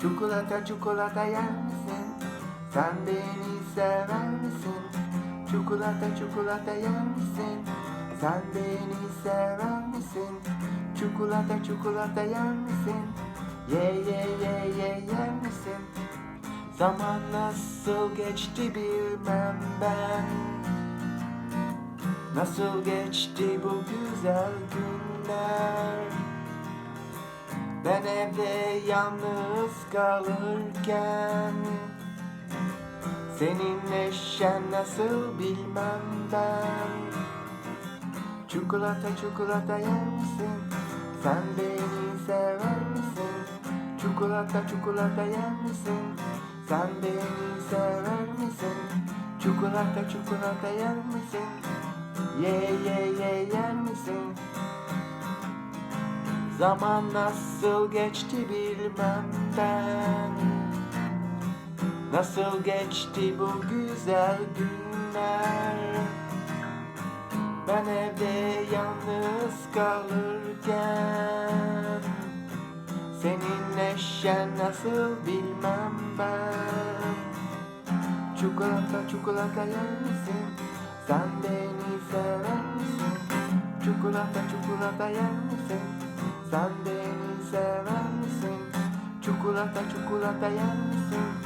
Çikolata çikolata yer misin? Sen beni sever misin? Çikolata çikolata yer misin? Sen beni sever misin? Çikolata çikolata yer misin? Ye ye ye ye yer misin? Zaman nasıl geçti bilmem ben Nasıl geçti bu güzel günler Ben evde yalnız kalırken Senin neşen nasıl bilmem ben Çikolata çikolata yer misin? Sen beni sever misin? Çikolata çikolata yer misin? Sen beni sever misin? Çikolata çikolata yer misin? Ye ye ye yer misin? Zaman nasıl geçti bilmem ben Nasıl geçti bu güzel günler Ben evde yalnız kalırken Senin neşen nasıl bilmem ben Çikolata çikolata yer misin? Sen beni sever misin? Çikolata çikolata yer misin? Sen beni sever misin? Çikolata çikolata yer misin?